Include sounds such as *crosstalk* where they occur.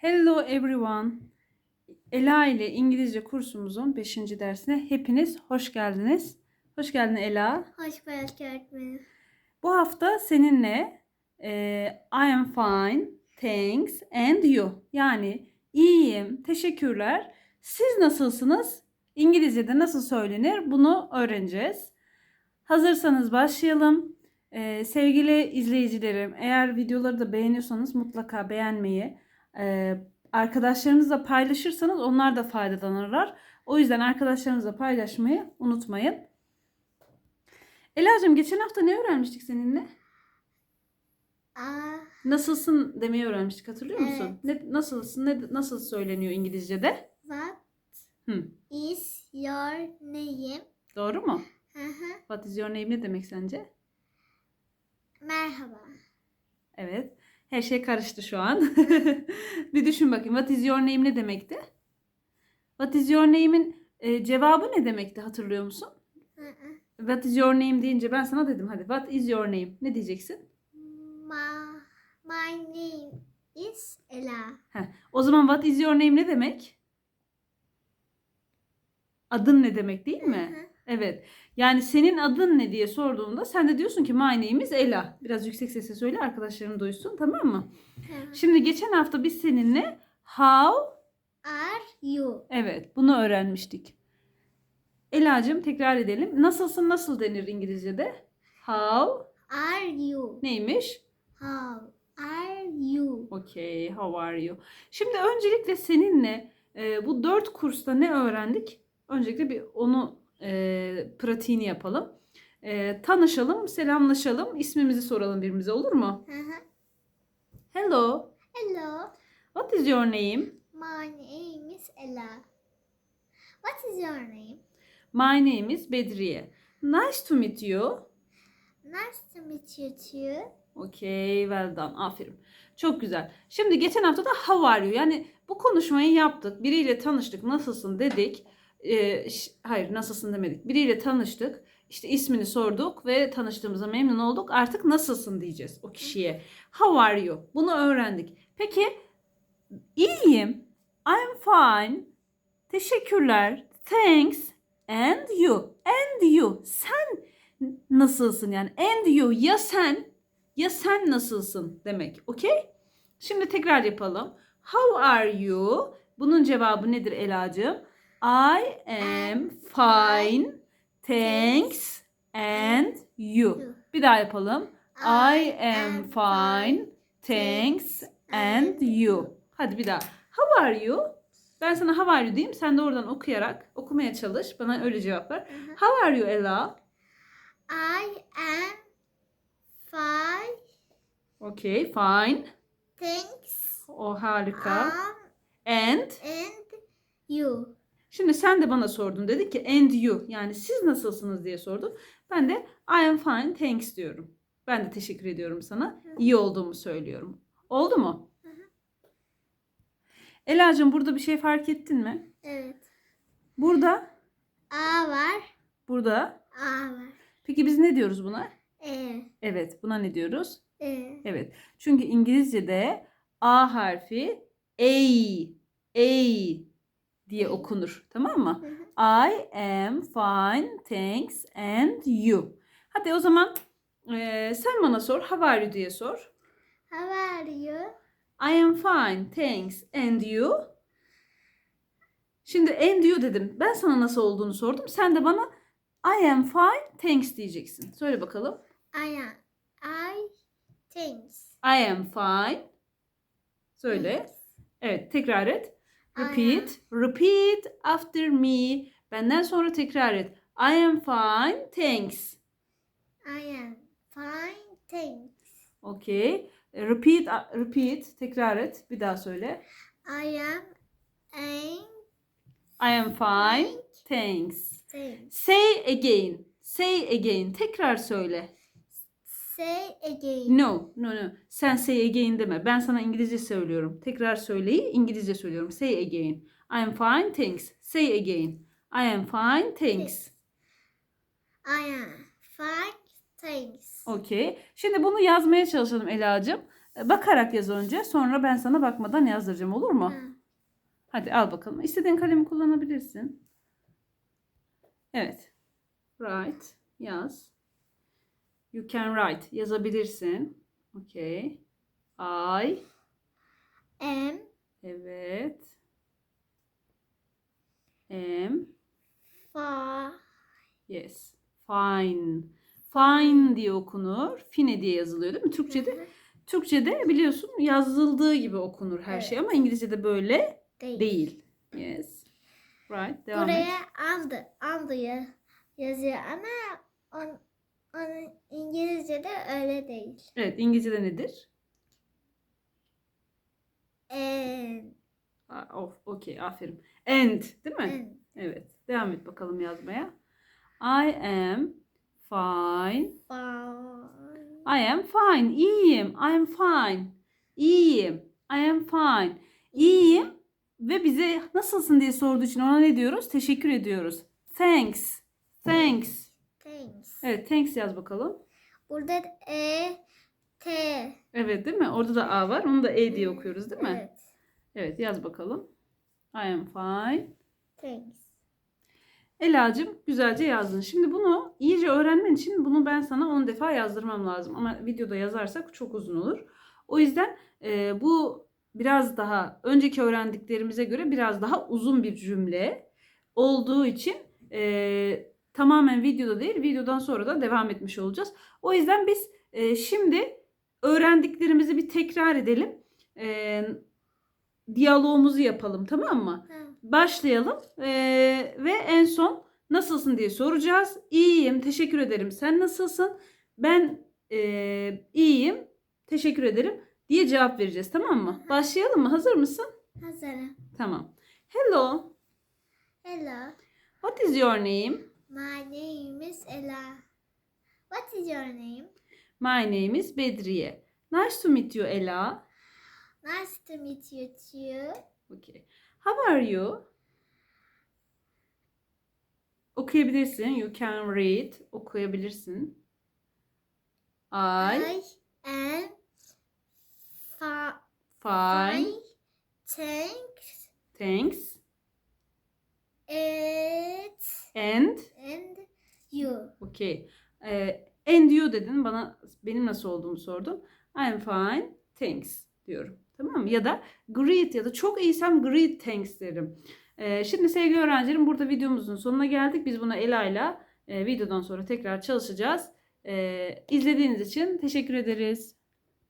Hello everyone. Ela ile İngilizce kursumuzun 5. dersine hepiniz hoş geldiniz. Hoş geldin Ela. Hoş bulduk öğretmenim. Bu hafta seninle e, I am fine, thanks and you. Yani iyiyim, teşekkürler. Siz nasılsınız? İngilizce'de nasıl söylenir? Bunu öğreneceğiz. Hazırsanız başlayalım. E, sevgili izleyicilerim, eğer videoları da beğeniyorsanız mutlaka beğenmeyi, e, arkadaşlarınızla paylaşırsanız onlar da faydalanırlar. O yüzden arkadaşlarınızla paylaşmayı unutmayın. Ela'cığım geçen hafta ne öğrenmiştik seninle? Aa, Nasılsın demeyi öğrenmiştik hatırlıyor musun? Evet. Ne, nasılsın, ne, nasıl söyleniyor İngilizce'de? what Hı. is your name? Doğru mu? Hı hı. What is your name ne demek sence? Merhaba. Evet. Her şey karıştı şu an. *laughs* bir düşün bakayım. What is your name ne demekti? What is your name'in e, cevabı ne demekti hatırlıyor musun? What is your name deyince ben sana dedim hadi. What is your name? Ne diyeceksin? Ma, my name is Ela. Heh. O zaman what is your name ne demek? Adın ne demek değil mi? Evet. Yani senin adın ne diye sorduğunda sen de diyorsun ki my name is Ela. Biraz yüksek sesle söyle arkadaşların duysun tamam mı? Şimdi geçen hafta biz seninle how Are you? evet bunu öğrenmiştik. Ela'cığım tekrar edelim. Nasılsın nasıl denir İngilizce'de? How Are you? neymiş? How are you? Okay, how are you? Şimdi öncelikle seninle e, bu dört kursta ne öğrendik? Öncelikle bir onu e, pratiğini yapalım. E, tanışalım, selamlaşalım, ismimizi soralım birbirimize olur mu? Hı hı. Hello, Hello. what is your name? My name is Ela. What is your name? My name is Bedriye. Nice to meet you. Nice to meet you too. Okay, well done. Aferin. Çok güzel. Şimdi geçen hafta da how are you? Yani bu konuşmayı yaptık. Biriyle tanıştık. Nasılsın dedik. Ş- hayır nasılsın demedik. Biriyle tanıştık. İşte ismini sorduk ve tanıştığımıza memnun olduk. Artık nasılsın diyeceğiz o kişiye. How are you? Bunu öğrendik. Peki iyiyim. I'm fine. Teşekkürler. Thanks. And you. And you. Sen nasılsın yani? And you. Ya sen ya sen nasılsın demek. Okey? Şimdi tekrar yapalım. How are you? Bunun cevabı nedir Ela'cığım? I am fine. Thanks. And you. Bir daha yapalım. I am fine. Thanks. And you. Hadi bir daha. How are you? Ben sana how are you diyeyim. Sen de oradan okuyarak okumaya çalış. Bana öyle cevap ver. How are you Ela? I am fine. Okay, fine. Thanks. O harika. Um, And and you. Şimdi sen de bana sordun. Dedi ki and you. Yani siz nasılsınız diye sordun. Ben de I am fine thanks diyorum. Ben de teşekkür ediyorum sana. İyi olduğumu söylüyorum. Oldu mu? Ela'cığım burada bir şey fark ettin mi? Evet. Burada, A var. burada. A var. Peki biz ne diyoruz buna? E. Evet, buna ne diyoruz? E. Evet. Çünkü İngilizce'de A harfi A, A diye okunur. Tamam mı? I am fine, thanks and you. Hadi o zaman eee, sen bana sor. How are you diye sor. How are you? I am fine, thanks and you. Şimdi and you dedim. Ben sana nasıl olduğunu sordum. Sen de bana I am fine, thanks diyeceksin. Söyle bakalım. I am. I thanks. I am fine. Söyle. Evet, tekrar et. Repeat. Repeat after me. Benden sonra tekrar et. I am fine, thanks. I am fine. Thanks. Okay. Repeat, repeat. Tekrar et. Bir daha söyle. I am I am fine, thanks. thanks. Say again. Say again. Tekrar söyle. Say again. No, no, no. Sen say again deme. Ben sana İngilizce söylüyorum. Tekrar söyleyi İngilizce söylüyorum. Say again. I am fine, thanks. Say again. I am fine, thanks. I am fine. Thanks. Okay. Şimdi bunu yazmaya çalışalım Ela'cığım. E, Bakarak yaz önce. Sonra ben sana bakmadan yazdıracağım olur mu? Ha. Hadi al bakalım. İstediğin kalemi kullanabilirsin. Evet. Write. Yaz. You can write. Yazabilirsin. Okay. I. Am Evet. Am. fa Yes. Fine. Fine diye okunur. Fine diye yazılıyor değil mi? Türkçe'de Türkçe'de biliyorsun yazıldığı gibi okunur her şey ama İngilizce'de böyle değil. değil. Yes. Right. Devam et. Buraya and and ya- yazıyor ama on, İngilizce'de öyle değil. Evet. İngilizce'de nedir? And, Aa, Of, okey. Aferin. And, değil mi? and. Evet. Devam et bakalım yazmaya. I am fine. Fine. I am fine. İyiyim. I am fine. İyiyim. I am fine. İyiyim ve bize nasılsın diye sorduğu için ona ne diyoruz? Teşekkür ediyoruz. Thanks. Thanks. Thanks. Evet, thanks yaz bakalım. Burada E, T. Evet, değil mi? Orada da A var. Onu da E diye okuyoruz, değil mi? Evet. Evet, yaz bakalım. I am fine. Thanks. Ela'cığım güzelce yazdın. Şimdi bunu iyice öğrenmen için bunu ben sana 10 defa yazdırmam lazım. Ama videoda yazarsak çok uzun olur. O yüzden e, bu biraz daha önceki öğrendiklerimize göre biraz daha uzun bir cümle olduğu için e, tamamen videoda değil videodan sonra da devam etmiş olacağız. O yüzden biz e, şimdi öğrendiklerimizi bir tekrar edelim. E, diyalogumuzu yapalım tamam mı? Ha. başlayalım Ee, ve en son nasılsın diye soracağız. İyiyim, teşekkür ederim. Sen nasılsın? Ben e, iyiyim, teşekkür ederim diye cevap vereceğiz tamam mı? Başlayalım mı? Hazır mısın? Hazırım. Tamam. Hello, Hello. what is your name? My name is Ella. What is your name? My name is Bedriye. Nice to meet you Ella. Nice to meet you too. Okay. How are you? Okuyabilirsin. You can read. Okuyabilirsin. I, I am fa- fine. Thanks. Thanks. It And and you. Okay. Ee, and you dedin. Bana benim nasıl olduğumu sordun. I'm fine. Thanks diyorum. Tamam mı? Ya da great ya da çok iyiysem great thanks derim. Ee, şimdi sevgili öğrencilerim burada videomuzun sonuna geldik. Biz buna Ela'yla e, videodan sonra tekrar çalışacağız. Ee, izlediğiniz için teşekkür ederiz.